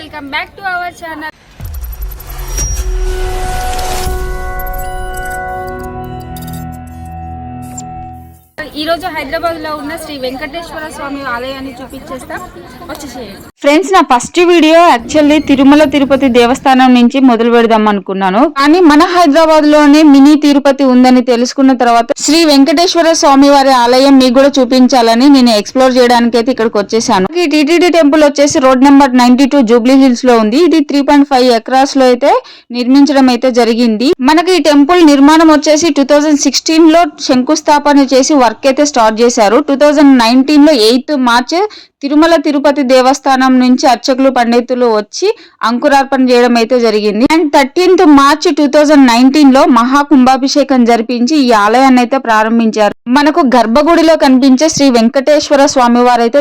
Welcome back to our channel. ఈ రోజు హైదరాబాద్లో ఉన్న శ్రీ వెంకటేశ్వర స్వామి ఆలయాన్ని చూపించేస్తాం. వచ్చేసేయండి. ఫ్రెండ్స్ నా first video actually Tirumala Tirupati Devasthanam నుంచి మొదలు పెడదాం అనుకున్నాను. కానీ మన హైదరాబాద్లోనే మినీ తిరుపతి ఉందని తెలుసుకున్న తర్వాత శ్రీ వెంకటేశ్వర స్వామి వారి ఆలయం మీకు కూడా చూపించాలని నేను ఎక్స్ప్లోర్ చేయడానికి అయితే ఇక్కడికి వచ్చేసాను. ఈ టీటీడీ టెంపుల్ వచ్చేసి road number ninety two Jubilee హిల్స్లో ఉంది. ఇది త్రీ పాయింట్ ఫైవ్ ఎకరాస్లో అయితే నిర్మించడం అయితే జరిగింది. మనకి ఈ టెంపుల్ నిర్మాణం వచ్చేసి టూ థౌజండ్ సిక్స్టీన్లో శంకుస్థాపన చేసి వర్క్ అయితే స్టార్ట్ చేశారు. టూ థౌజండ్ నైన్టీన్లో ఎయిత్ మార్చ్ తిరుమల తిరుపతి దేవస్థానం నుంచి అర్చకులు పండితులు వచ్చి అంకురార్పణ చేయడం అయితే జరిగింది. And thirteenth March two thousand నైన్టీన్లో మహా కుంభాభిషేకం జరిపించి ఈ ఆలయాన్ని అయితే ప్రారంభించారు. మనకు గర్భగుడిలో కనిపించే శ్రీ వెంకటేశ్వర స్వామి వారు అయితే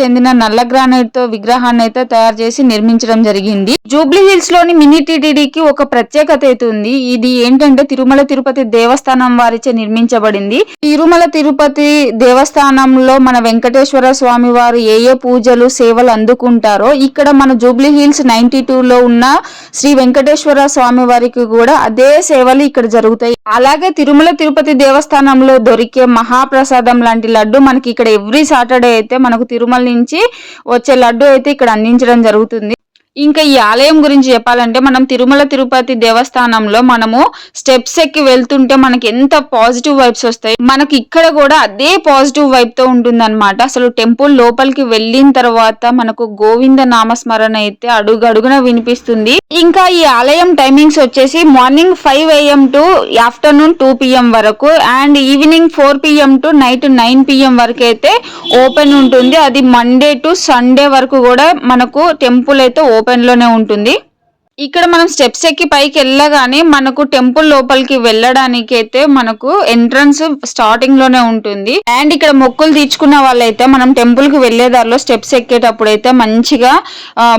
చెందిన నల్ల గ్రానైట్తో విగ్రహాన్ని అయితే తయారు చేసి నిర్మించడం జరిగింది. జూబ్లీ హిల్స్లోని మినీ టీటీడీకి ఒక ప్రత్యేకత అయితే ఉంది. ఇది ఏంటంటే తిరుమల తిరుపతి దేవస్థానం వారిచే నిర్మించబడింది. తిరుమల తిరుపతి దేవస్థానంలో మన వెంకటేశ్వర స్వామి వారు ఏ ఏ పూజలు సేవలు అందుకుంటారో ఇక్కడ మన జూబ్లీ హిల్స్ నైన్టీ టూ లో ఉన్న శ్రీ వెంకటేశ్వర స్వామి వారికి కూడా అదే సేవలు ఇక్కడ జరుగుతాయి. అలాగే తిరుమల తిరుపతి దేవస్థానంలో దొరికే మహాప్రసాదం లాంటి లడ్డు మనకి ఇక్కడ ఎవ్రీ సాటర్డే అయితే మనకు తిరుమల నుంచి వచ్చే లడ్డు అయితే ఇక్కడ అందించడం జరుగుతుంది. ఇంకా ఈ ఆలయం గురించి చెప్పాలంటే మనం తిరుమల తిరుపతి దేవస్థానంలో మనము స్టెప్స్ ఎక్కి వెళ్తుంటే మనకి ఎంత పాజిటివ్ వైబ్స్ వస్తాయి. మనకి ఇక్కడ కూడా అదే పాజిటివ్ వైబ్తో ఉంటుంది అసలు టెంపుల్ లోపలికి వెళ్ళిన తర్వాత మనకు గోవింద నామస్మరణ అయితే అడుగు అడుగున వినిపిస్తుంది. ఇంకా ఈ ఆలయం టైమింగ్స్ వచ్చేసి morning five AM to afternoon two PM వరకు and evening four PM to night nine PM వరకు అయితే ఓపెన్ ఉంటుంది. అది మండే టు సండే వరకు కూడా మనకు టెంపుల్ అయితే ఓపెన్ లోనే ఉంటుంది. ఇక్కడ మనం స్టెప్స్ ఎక్కి పైకి వెళ్ళగానే మనకు టెంపుల్ లోపలికి వెళ్ళడానికి అయితే మనకు ఎంట్రన్స్ స్టార్టింగ్లోనే ఉంటుంది. అండ్ ఇక్కడ మొక్కులు తీర్చుకున్న వాళ్ళైతే మనం టెంపుల్కి వెళ్ళే దారిలో స్టెప్స్ ఎక్కేటప్పుడు అయితే మంచిగా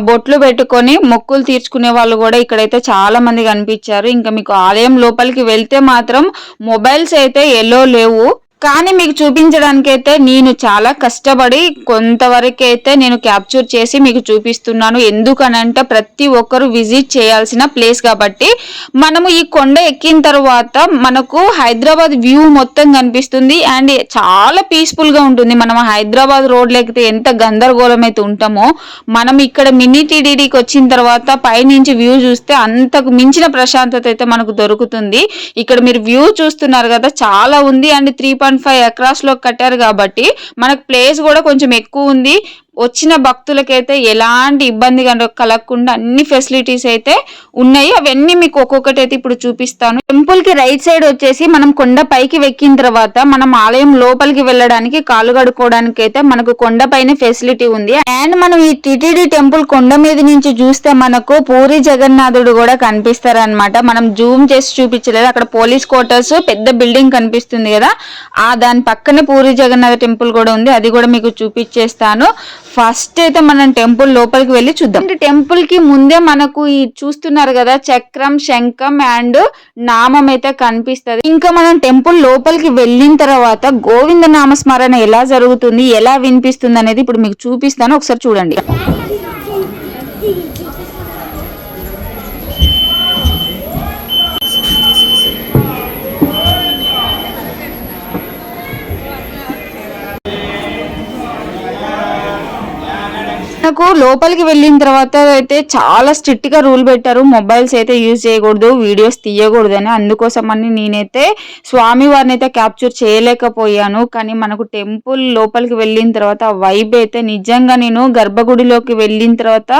బొట్లు పెట్టుకొని మొక్కులు తీర్చుకునే వాళ్ళు కూడా ఇక్కడైతే చాలా మంది కనిపించారు. ఇంకా మీకు ఆలయం లోపలికి వెళ్తే మాత్రం మొబైల్స్ అయితే ఎల్లో లేవు. కానీ మీకు చూపించడానికి అయితే నేను చాలా కష్టపడి కొంతవరకు అయితే నేను క్యాప్చర్ చేసి మీకు చూపిస్తున్నాను. ఎందుకనంటే ప్రతి ఒక్కరు విజిట్ చేయాల్సిన ప్లేస్ కాబట్టి మనము ఈ కొండ ఎక్కిన తర్వాత మనకు హైదరాబాద్ వ్యూ మొత్తం కనిపిస్తుంది. అండ్ చాలా పీస్ఫుల్గా ఉంటుంది. మనం హైదరాబాద్ రోడ్ ఎక్కితే ఎంత గందరగోళం అయితే ఉంటామో మనం ఇక్కడ మినీ టీడీడీకి వచ్చిన తర్వాత పైనుంచి వ్యూ చూస్తే అంతకు మించిన ప్రశాంతత అయితే మనకు దొరుకుతుంది. ఇక్కడ మీరు వ్యూ చూస్తున్నారు కదా చాలా ఉంది. అండ్ త్రీ పాయింట్ ఫైవ్ అక్రాస్లో లో కట్టారు కాబట్టి మనకు ప్లేస్ కూడా కొంచెం ఎక్కువ ఉంది. వచ్చిన భక్తులకైతే ఎలాంటి ఇబ్బంది కలగకుండా అన్ని ఫెసిలిటీస్ అయితే ఉన్నాయి. అవన్నీ మీకు ఒక్కొక్కటి అయితే ఇప్పుడు చూపిస్తాను. టెంపుల్కి రైట్ సైడ్ వచ్చేసి మనం కొండ పైకి వెక్కిన తర్వాత మనం ఆలయం లోపలికి వెళ్ళడానికి కాలు కడుక్కోవడానికి అయితే మనకు కొండ పైన ఫెసిలిటీ ఉంది. అండ్ మనం ఈ టిటిడి టెంపుల్ కొండ మీద నుంచి చూస్తే మనకు పూరి జగన్నాథుడు కూడా కనిపిస్తారనమాట మనం జూమ్ చేసి చూపించలేదు. అక్కడ పోలీస్ క్వార్టర్స్ పెద్ద బిల్డింగ్ కనిపిస్తుంది కదా. ఆ దాని పక్కనే పూరి జగన్నాథ టెంపుల్ కూడా ఉంది. అది కూడా మీకు చూపించేస్తాను. ఫస్ట్ అయితే మనం టెంపుల్ లోపలికి వెళ్ళి చూద్దాం. టెంపుల్కి ముందే మనకు ఈ చూస్తున్నారు కదా చక్రం శంఖం అండ్ నామం అయితే కనిపిస్తుంది. ఇంకా మనం టెంపుల్ లోపలికి వెళ్ళిన తర్వాత గోవింద నామస్మరణ ఎలా జరుగుతుంది ఎలా వినిపిస్తుంది అనేది ఇప్పుడు మీకు చూపిస్తాను. ఒకసారి చూడండి. మనకు లోపలికి వెళ్ళిన తర్వాత అయితే చాలా స్ట్రిక్ట్గా రూల్ పెట్టారు. మొబైల్స్ అయితే యూజ్ చేయకూడదు వీడియోస్ తీయకూడదు అని అందుకోసం అని నేనైతే స్వామి వారిని అయితే క్యాప్చర్ చేయలేకపోయాను. కానీ మనకు టెంపుల్ లోపలికి వెళ్ళిన తర్వాత వైబ్ అయితే నిజంగా నేను గర్భగుడిలోకి వెళ్ళిన తర్వాత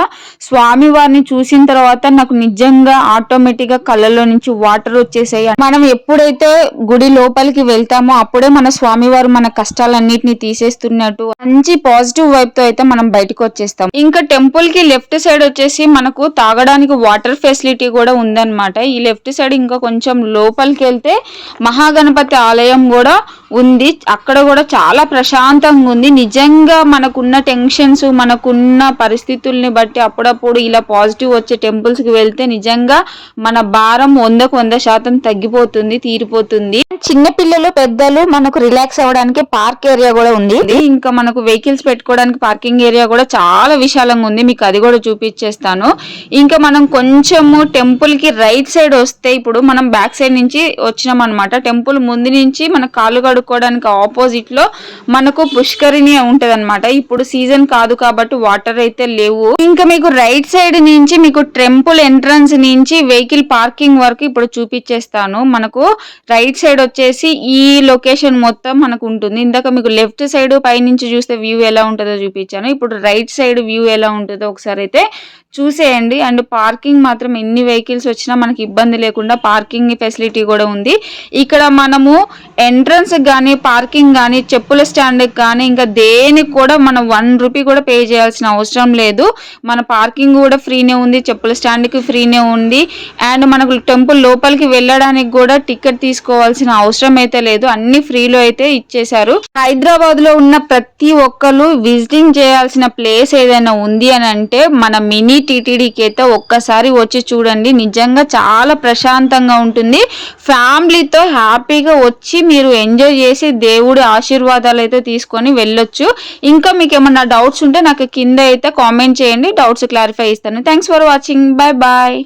స్వామి వారిని చూసిన తర్వాత నాకు నిజంగా ఆటోమేటిక్గా కళ్ళలో నుంచి వాటర్ వచ్చేసాయి. మనం ఎప్పుడైతే గుడి లోపలికి వెళ్తామో అప్పుడే మన స్వామివారు మన కష్టాలన్నిటిని తీసేస్తున్నట్టు. మంచి పాజిటివ్ వైబ్తో అయితే మనం బయటకు వచ్చేస్తాం. ఇంకా టెంపుల్కి లెఫ్ట్ సైడ్ వచ్చేసి మనకు తాగడానికి వాటర్ ఫెసిలిటీ కూడా ఉందన్నమాట. ఈ లెఫ్ట్ సైడ్ ఇంకా కొంచెం లోపలికి వెళ్తే మహాగణపతి ఆలయం కూడా ఉంది. అక్కడ కూడా చాలా ప్రశాంతంగా ఉంది. నిజంగా మనకున్న టెన్షన్స్ మనకున్న పరిస్థితుల్ని బట్టి అప్పుడప్పుడు ఇలా పాజిటివ్ వచ్చే టెంపుల్స్కి వెళ్తే నిజంగా మన భారం వందకు వంద శాతం తగ్గిపోతుంది తీరిపోతుంది. చిన్న పిల్లలు పెద్దలు మనకు రిలాక్స్ అవ్వడానికి పార్క్ ఏరియా కూడా ఉంది. ఇంకా మనకు వెహికల్స్ పెట్టుకోవడానికి పార్కింగ్ ఏరియా కూడా చాలా విశాలంగా ఉంది. మీకు అది కూడా చూపించేస్తాను ఇంకా మనం కొంచెము టెంపుల్కి రైట్ సైడ్ వస్తే ఇప్పుడు మనం బ్యాక్ సైడ్ నుంచి వచ్చినాం అనమాట టెంపుల్ ముందు నుంచి మన కాళ్ళు కడుక్కోవడానికి ఆపోజిట్లో మనకు పుష్కరిణి ఉంటది అనమాట ఇప్పుడు సీజన్ కాదు కాబట్టి వాటర్ అయితే లేవు. ఇంకా మీకు రైట్ సైడ్ నుంచి మీకు టెంపుల్ ఎంట్రన్స్ నుంచి వెహికల్ పార్కింగ్ వరకు ఇప్పుడు చూపించేస్తాను మనకు రైట్ సైడ్ వచ్చేసి ఈ లొకేషన్ మొత్తం మనకు ఉంటుంది. ఇందాక మీకు లెఫ్ట్ సైడ్ పైనుంచి చూస్తే వ్యూ ఎలా ఉంటుందో చూపించాను. ఇప్పుడు రైట్ సైడ్ వ్యూ ఎలా ఉంటుందో ఒకసారి అయితే చూసేయండి. అండ్ పార్కింగ్ మాత్రం ఎన్ని వెహికల్స్ వచ్చినా మనకి ఇబ్బంది లేకుండా పార్కింగ్ ఫెసిలిటీ కూడా ఉంది. ఇక్కడ మనము ఎంట్రన్స్ కానీ పార్కింగ్ కానీ చెప్పుల స్టాండ్ కానీ ఇంకా దేనికి కూడా మనం వన్ రూపీ కూడా పే చేయాల్సిన అవసరం లేదు. మన పార్కింగ్ కూడా ఫ్రీనే ఉంది చెప్పుల స్టాండ్కి ఫ్రీనే ఉంది. అండ్ మనకు టెంపుల్ లోపలికి వెళ్ళడానికి కూడా టికెట్ తీసుకోవాల్సిన అవసరం అయితే లేదు. అన్ని ఫ్రీలో అయితే ఇచ్చేశారు. హైదరాబాద్లో ఉన్న ప్రతి ఒక్కరు విజిటింగ్ చేయాల్సిన ప్లేస్ ఏదైనా ఉంది అని అంటే మన మినీ టీటీడీకి అయితే ఒక్కసారి వచ్చి చూడండి. నిజంగా చాలా ప్రశాంతంగా ఉంటుంది. ఫ్యామిలీతో హ్యాపీగా వచ్చి మీరు ఎంజాయ్ చేసి దేవుడి ఆశీర్వాదాలు అయితే తీసుకొని వెళ్ళొచ్చు. ఇంకా మీకు ఏమన్నా డౌట్స్ ఉంటే నాకు కింద అయితే కామెంట్ చేయండి. డౌట్స్ క్లారిఫై ఇస్తాను thanks for watching. Bye bye